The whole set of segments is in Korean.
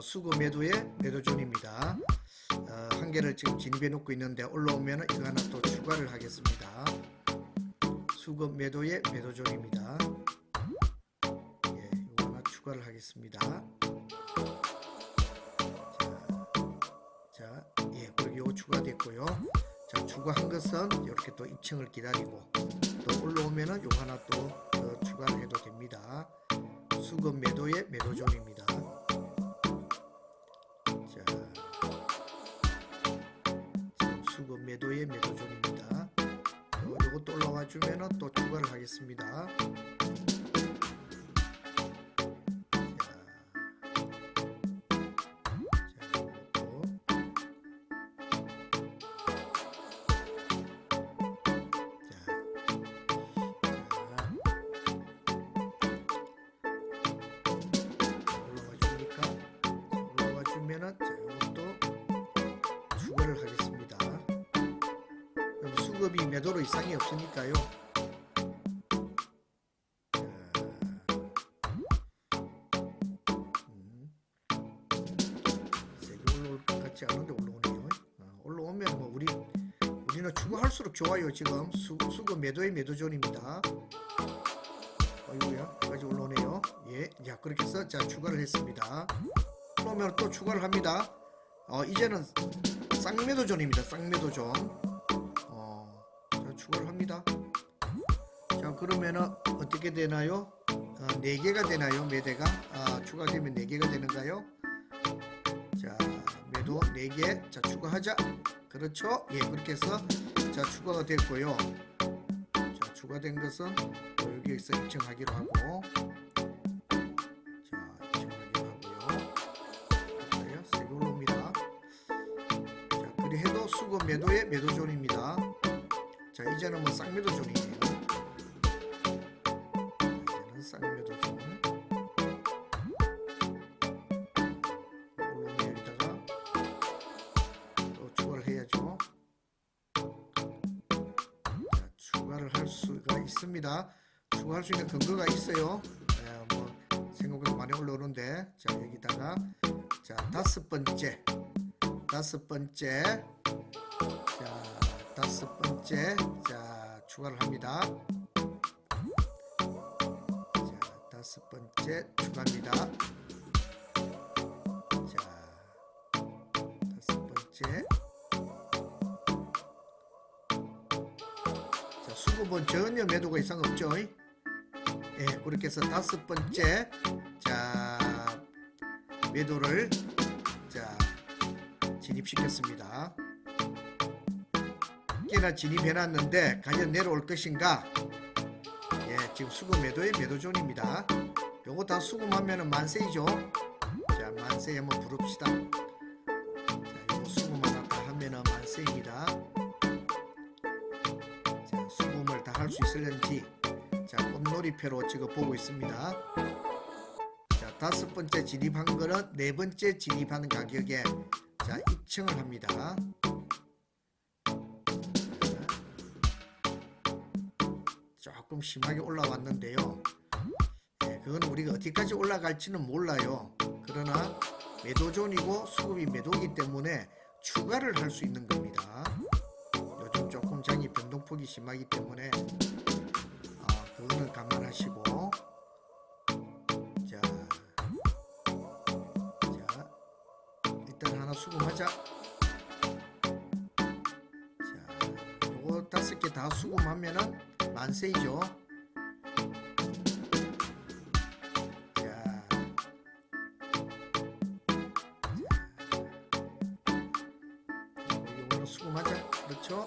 어, 수거 매도의 매도존입니다. 어, 한 개를 지금 진입해 놓고 있는데 올라오면 이거 하나 또 추가를 하겠습니다. 수거 매도의 매도존입니다. 예, 이거 하나 추가를 하겠습니다. 자, 자, 예, 그리고 이거 추가됐고요. 자, 추가한 것은 이렇게 또 입층을 기다리고 또 올라오면은 요거 하나 또더 추가를 해도 됩니다. 수급 매도의 매도존입니다. 주면은 또 추가를 하겠습니다. 수급이 매도로 이상이 없으니까요. 자, 음. 올라오네요. 어, 뭐 추가할수록 좋아요. 지금 수, 수급 매도의 매도존입니다. 어이구야, 여기까지 올라오네요. 예, 자 그렇게 해서 자 추가를 했습니다. 그러면 또 추가를 합니다. 어, 이제는 쌍매도존입니다. 쌍매도존. 합니다. 자 그러면은 어떻게 되나요? 어, 4개가 되나요? 매대가 아, 추가되면 4개가 되는가요? 자 매도 4개 자 추가하자 그렇죠? 예 그렇게 해서 자 추가가 됐고요 자 추가된 것은 또 여기에서 입증하기로 하고 자 입증하기로 하고요 그래요 올라옵니다 자 그리 해도 수급 매도의 매도존입니다 자 이제는 뭐 쌍매도존이에요 자, 이제는 쌍매도존 올라오면 여기다가 또 있습니다. 추가할 수 있는 근거가 있어요. 예, 뭐 생각보다 많이 올라오는데 자 여기다가 자 다섯 번째. 다섯 번째. 자 다섯 번째 자 추가를 합니다. 자 다섯 번째 추가합니다. 자 다섯 번째 자 수급은 전혀 매도가 이상 없죠 예 그렇게 해서 다섯 번째 자 매도를 자 진입시켰습니다 꽤나 진입해 놨는데 과연 내려올 것인가 예 지금 수급 매도의 매도존입니다 요거 다 수금하면 은 만세이죠 자 만세 한번 부릅시다 자, 이거 수금 하나 다 하면 은 만세입니다. 자, 수금을 다 할 수 있을는지 자, 꽃놀이표로 지금 보고 있습니다. 자, 다섯 번째 진입한 거는 네 번째 진입하는 가격에 자, 입증을 합니다. 조금 심하게 올라왔는데요. 예, 그건 우리가 어디까지 올라갈지는 몰라요. 그러나 매도존이고 수급이 매도기 때문에 추가를 할 수 있는 겁니다. 요즘 조금 장이 변동폭이 심하기 때문에 아, 그거는 감안하시고 자, 자 일단 하나 수금하자. 자, 요거 다섯 개 다 수금하면은 만세이죠. 자, 이거는 수금하자. 그렇죠?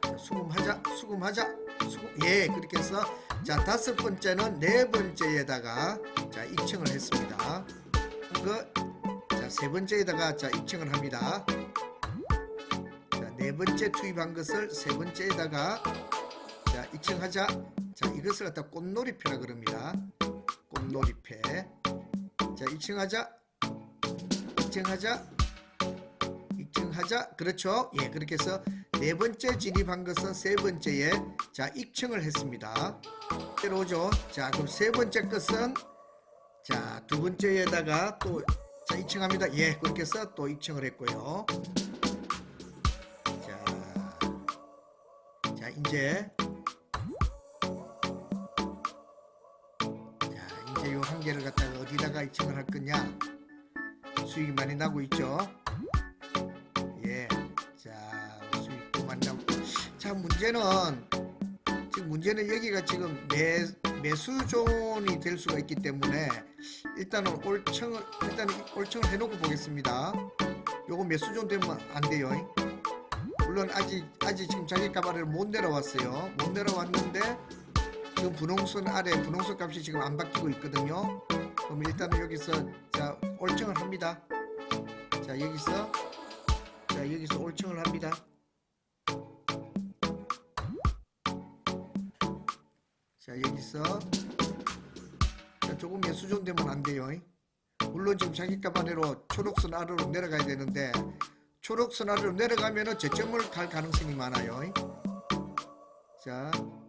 자, 수금하자 수금하자. 수금 예 그렇게 해서 자 다섯 번째는 네 번째에다가 자 입증을 했습니다. 그 자 세 번째에다가 자 입증을 합니다. 자 네 번째 투입한 것을 세 번째에다가 자 입증하자. 자 이것을 갖다 꽃놀이패라 그럽니다. 꽃놀이패. 자 입증하자. 입증하자. 입증하자. 그렇죠? 예 그렇게 해서 네 번째 진입한 것은 세 번째에 자 입증을 했습니다. 때로오죠 자 그럼 세 번째 것은 자 두 번째에다가 또 자 2층 합니다. 예 그렇게 해서 또 2층을 했고요. 자, 자 이제 한 개를 갖다가 어디다가 2층을 할 거냐? 수익이 많이 나고 있죠. 예, 자 수익도 많이 나고. 자 문제는 지금 문제는 여기가 지금 매 매수존이 될 수가 있기 때문에 일단은 올층을 일단 올층을 해놓고 보겠습니다. 요거 매수존 되면 안 돼요. 물론 아직 아직 지금 자기 가발을 못 내려왔어요. 못 내려왔는데 지금 분홍선 아래 분홍선 값이 지금 안 바뀌고 있거든요. 그럼 일단은 여기서 자 올층을 합니다. 자 여기서 자 여기서 올층을 합니다. 자 여기서 자, 조금 매수존 되면 안 돼요. 물론 지금 자기 가반으로 초록선 아래로 내려가야 되는데 초록선 아래로 내려가면은 저점을 갈 가능성이 많아요. 자, 자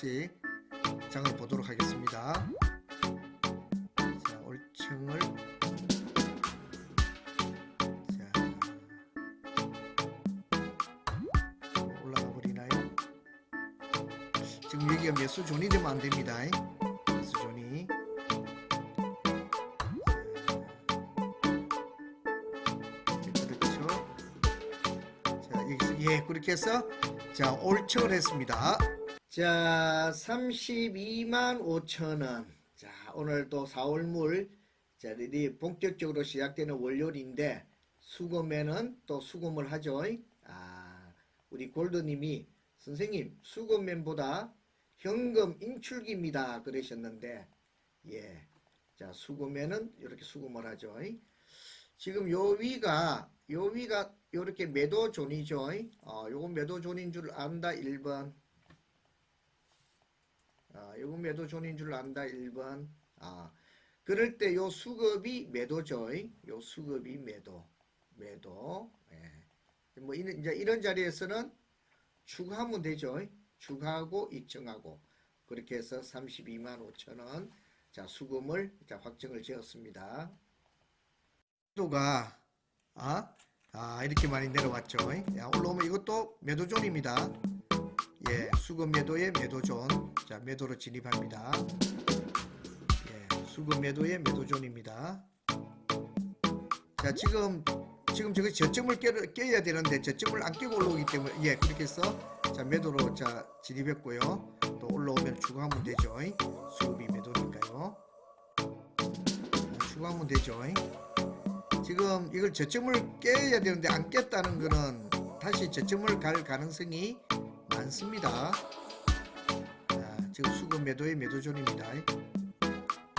다시 장을 보도록 하겠습니다. 자, 올층을 자 올라가 버리나요? 지금 여기가 매수존이 되면 안 됩니다. 매수존이 자, 그렇죠. 자 여기서 예 그렇게 해서 자 올층을 했습니다. 자 32만 5천 원. 자 오늘도 4월물 자 리디 본격적으로 시작되는 월요일인데 수금에는 또 수금을 하죠. 아 우리 골드님이 선생님 수금맨보다 현금 인출기입니다 그러셨는데 예. 자 수금에는 이렇게 수금을 하죠. 지금 요 위가 요 위가 요렇게 매도존이죠. 어, 요건 매도존인 줄 안다 1번. 아, 요건 매도존인 줄 안다 1번. 아, 그럴 때 요 수급이 매도죠. 요 수급이 매도. 매도. 예. 뭐 이런 이제 이런 자리에서는 추가하면 되죠. 추가하고 입증하고 그렇게 해서 32만 5천 원. 자, 수금을 자, 확정을 지었습니다. 도가 아, 아 이렇게 많이 내려왔죠. 야, 올라오면 이것도 매도존입니다. 예, 수급 매도의 매도존. 자, 매도로 진입합니다. 예, 수급 매도의 매도존입니다. 자, 지금 지금 저기 저점을 깨, 깨야 되는데 저점을 안 깨고 올라오기 때문에 예, 그렇게 해서 자, 매도로 자, 진입했고요. 또 올라오면 추가하면 되죠. 수급이 매도니까요. 자, 추가하면 되죠. 지금 이걸 저점을 깨야 되는데 안 깼다는 거는 다시 저점을 갈 가능성이 많습니다. 자, 지금 수급 매도의 매도존입니다.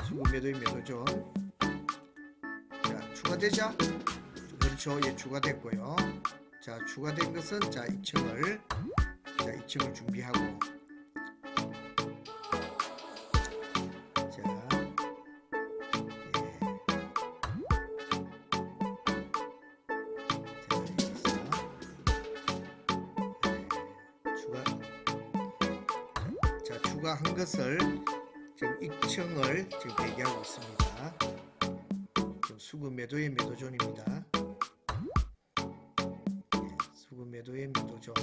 수급 매도의 매도존. 자, 추가되자. 그렇죠. 예, 추가됐고요. 자, 추가된 것은 자, 2층을 자, 2층을 준비하고 추가한 것을 지금 2층을 지금 대기하고 있습니다. 지금 수급 매도의 매도존입니다. 예, 수급 매도의 매도존.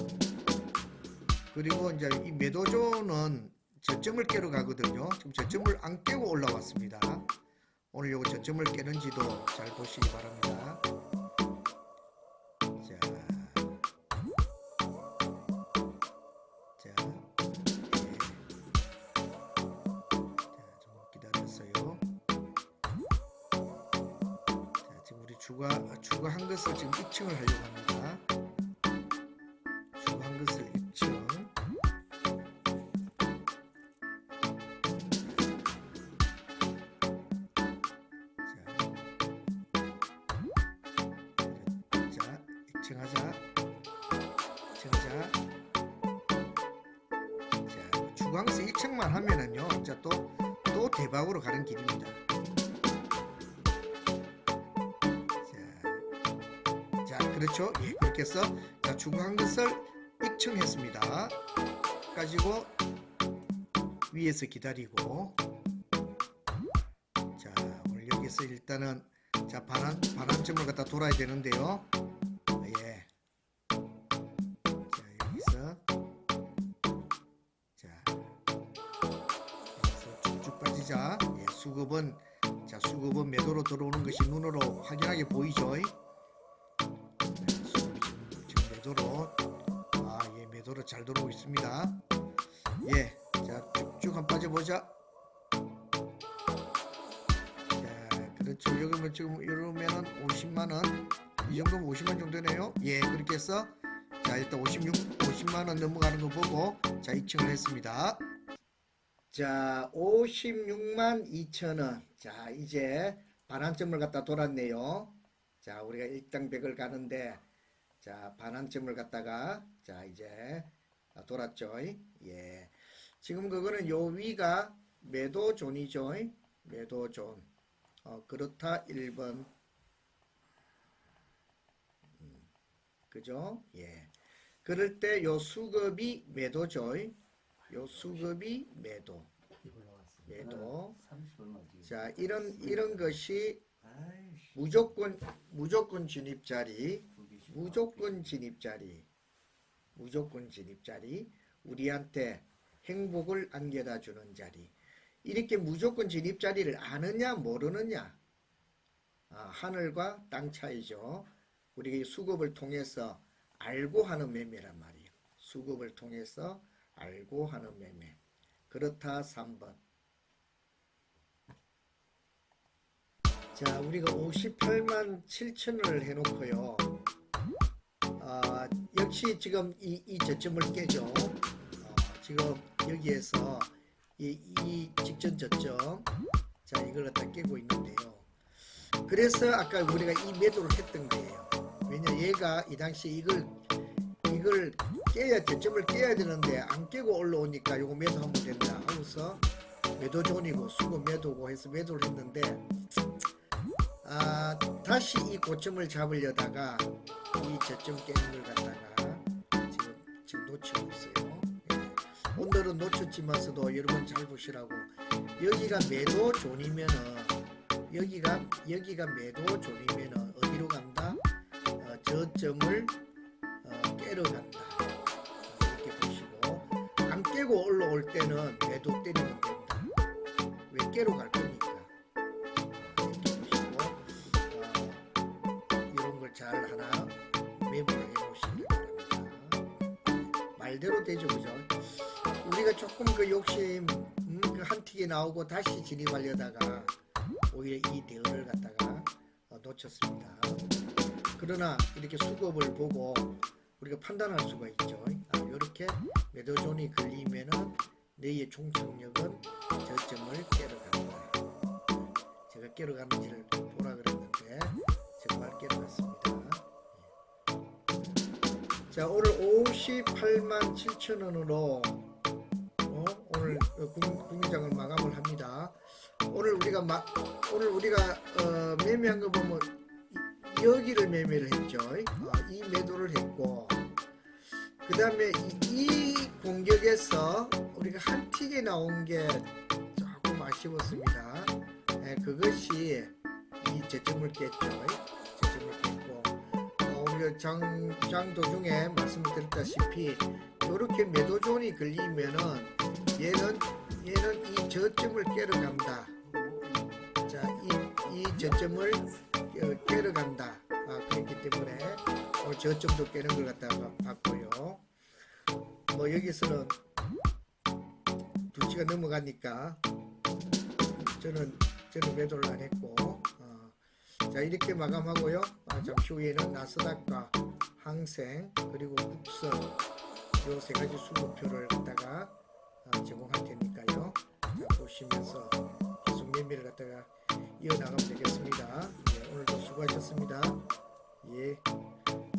그리고 이제 이 매도존은 저점을 깨러 가거든요. 지금 저점을 안 깨고 올라왔습니다. 오늘 요거 저점을 깨는지도 잘 보시기 바랍니다. 우리 추가 추가한 것을 지금 2층을 하려고 합니다. 추가한 것을 2층. 자, 자, 2층 하자. 2층 하자. 자, 주광수 1층만 하면은요, 진짜 또, 또 대박으로 가는 길입니다. 그렇죠. 예, 그렇게 해서 자, 추구한 것을 입증했습니다. 가지고 위에서 기다리고 자, 오늘 여기서 일단은 자, 반환 반환점을 갖다 돌아야 되는데요. 예. 자, 여기서 자, 여기서 쭉쭉 빠지자. 예, 수급은 자, 수급은 매도로 들어오는 것이 눈으로 확연하게 보이죠. 매도로 아, 예, 매도로 잘 들어오고 있습니다. 예, 자, 쭉쭉 한번 빠져보자. 자, 그렇죠. 여기면 지금 이러면은 50만 원, 이 정도면 50만 정도네요. 예, 그렇게 해서 자, 일단 56, 50만 원 넘어가는 거 보고 자, 입증을 했습니다. 자, 56만 2천 원. 자, 이제 반환점을 갖다 돌았네요. 자, 우리가 일당백을 가는데 자, 반환점을 갖다가 자, 이제 아, 돌았죠. 예. 지금 그거는 요 위가 매도 존이죠. 매도 존. 어, 그렇다 1번. 음, 그죠? 예. 그럴 때 요 수급이 매도죠. 요 수급이 매도. 매도. 30 얼마 뒤에. 자, 이런 이런 것이. 무조건 무조건 진입 자리, 무조건 진입 자리, 무조건 진입 자리, 우리한테 행복을 안겨다 주는 자리. 이렇게 무조건 진입 자리를 아느냐 모르느냐. 아, 하늘과 땅 차이죠. 우리가 이 수급을 통해서 알고 하는 매매란 말이에요. 수급을 통해서 알고 하는 매매. 그렇다 3번. 자, 우리가 58만 7천을 해놓고요. 아, 역시 지금 이, 이 저점을 깨죠. 어, 지금 여기에서 이, 이 직전 저점, 자, 이걸 갖다 깨고 있는데요. 그래서 아까 우리가 이 매도를 했던 거예요. 왜냐, 얘가 이 당시에 이걸, 이걸 깨야, 저점을 깨야 되는데 안 깨고 올라오니까 요거 매도하면 된다 하고서 매도 존이고 수급 매도고 해서 매도를 했는데 아, 다시 이 고점을 잡으려다가 이 저점 깨는 걸 갖다가 지금 지금 놓치고 있어요. 예. 오늘은 놓쳤지만서도 여러분 잘 보시라고 여기가 매도 존이면은 여기가 여기가 매도 존이면은 어디로 간다? 어, 저점을 어, 깨러 간다. 이렇게 보시고 안 깨고 올라올 때는 매도 때리면 된다. 왜 깨러 갈 거니 잘 하나 메모를 해놓으시길 바랍니다. 말대로 되죠, 그죠? 우리가 조금 그 욕심 음, 그 한 틱이 나오고 다시 진입하려다가 오히려 이 대응을 갖다가 어, 놓쳤습니다. 그러나 이렇게 수급을 보고 우리가 판단할 수가 있죠. 아, 이렇게 매도존이 걸리면은 내의 총착력은 저점을 깨러 간다. 제가 깨러 가는지를 보라 그랬는데 정말 깨러 갔습니다. 예. 자 오늘 58만 7천 원으로 어, 오늘 어, 국- 국민장을 마감을 합니다. 오늘 우리가 마, 오늘 우리가 어, 매매한 거 보면 이- 여기를 매매를 했죠. 어, 이 매도를 했고 그 다음에 이, 이 공격에서 우리가 한 틱에 나온 게 조금 아쉬웠습니다. 예, 그것이 이 저점을 깼죠. 어, 우리가 장, 장 도중에 말씀을 드렸다시피 이렇게 매도 존이 걸리면은 얘는 얘는 이 저점을 깨러 간다. 자, 이, 이 저점을 어, 깨러 간다. 아, 그렇기 때문에 오늘 저점도 깨는 걸 갖다가 봤고요. 뭐 여기서는 두 시간 넘어가니까 저는 저는 매도를 안 했고 어, 자 이렇게 마감하고요. 아, 잠시 후에는 나스닥과 항생 그리고 국선 요세 가지 수급표를 갖다가 아, 제공할 테니까요. 자, 보시면서 계속 매매를 갖다가 이어나가면 되겠습니다. 예, 오늘도 수고하셨습니다. 예,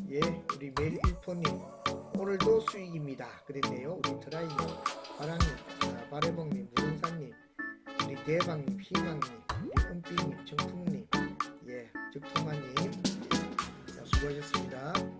예, 우리 매일 1포님 오늘도 수익입니다. 그랬네요. 우리 트라이님, 바랑님, 아, 바레봉님, 무등산님, 우리 대방님, 희망님, 우리 은비님, 정풍님, 즉통화님 수고하셨습니다.